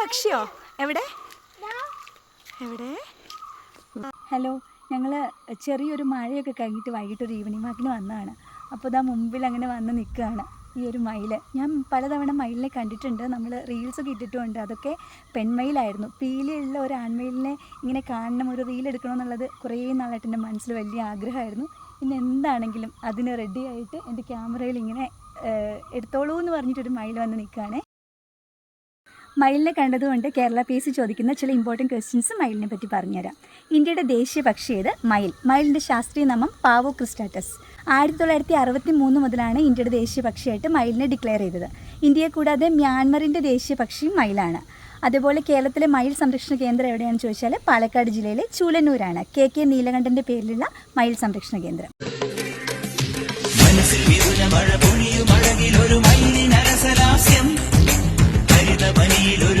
പക്ഷിയോ? എവിടെ? എവിടെ? ഹലോ ഞങ്ങൾ ചെറിയൊരു മഴയൊക്കെ കഴിഞ്ഞിട്ട് വൈകിട്ട് ഒരു ഈവനിങ് വാക്കിന് വന്നതാണ്. അപ്പോൾ ഇതാ മുമ്പിൽ അങ്ങനെ വന്ന് നിൽക്കുകയാണ് ഈ ഒരു മയിൽ ഞാൻ പലതവണ മയിലിനെ കണ്ടിട്ടുണ്ട്. നമ്മൾ റീൽസൊക്കെ ഇട്ടിട്ടുമുണ്ട് അതൊക്കെ പെൺമയിലായിരുന്നു. പീലിയുള്ള ഒരു ആൺമയിലിനെ ഇങ്ങനെ കാണണം ഒരു റീൽ എടുക്കണമെന്നുള്ളത് കുറേ നാളായിട്ട് എന്റെ മനസ്സിൽ വലിയ ആഗ്രഹമായിരുന്നു. പിന്നെ എന്താണെങ്കിലും അതിന് റെഡിയായിട്ട് എന്റെ ക്യാമറയിൽ ഇങ്ങനെ എടുത്തോളൂ എന്ന് പറഞ്ഞിട്ടൊരു മയിൽ വന്ന് നിൽക്കുകയാണേ. മയിലിനെ കണ്ടതുകൊണ്ട് കേരള പി എസ് ചോദിക്കുന്ന ചില ഇമ്പോർട്ടന്റ് ക്വസ്റ്റ്യൻസ് മയിലിനെ പറ്റി പറഞ്ഞുതരാം. ഇന്ത്യയുടെ ദേശീയ പക്ഷി ഏത്? മയിൽ. മയിലിന്റെ ശാസ്ത്രീയ നാമം പാവോ ക്രിസ്റ്റാറ്റസ് ആയിരത്തി തൊള്ളായിരത്തി അറുപത്തി മൂന്ന് മുതലാണ് ഇന്ത്യയുടെ ദേശീയ പക്ഷിയായിട്ട് മയിലിനെ ഡിക്ലെയർ ചെയ്തത്. ഇന്ത്യയെ കൂടാതെ മ്യാൻമറിന്റെ ദേശീയ പക്ഷിയും മയിലാണ്. അതുപോലെ കേരളത്തിലെ മയിൽ സംരക്ഷണ കേന്ദ്രം എവിടെയാണെന്ന് ചോദിച്ചാൽ പാലക്കാട് ജില്ലയിലെ ചൂലന്നൂരാണ്. കെ കെ നീലകണ്ഠന്റെ പേരിലുള്ള മയിൽ സംരക്ഷണ കേന്ദ്രം. கையிலொரு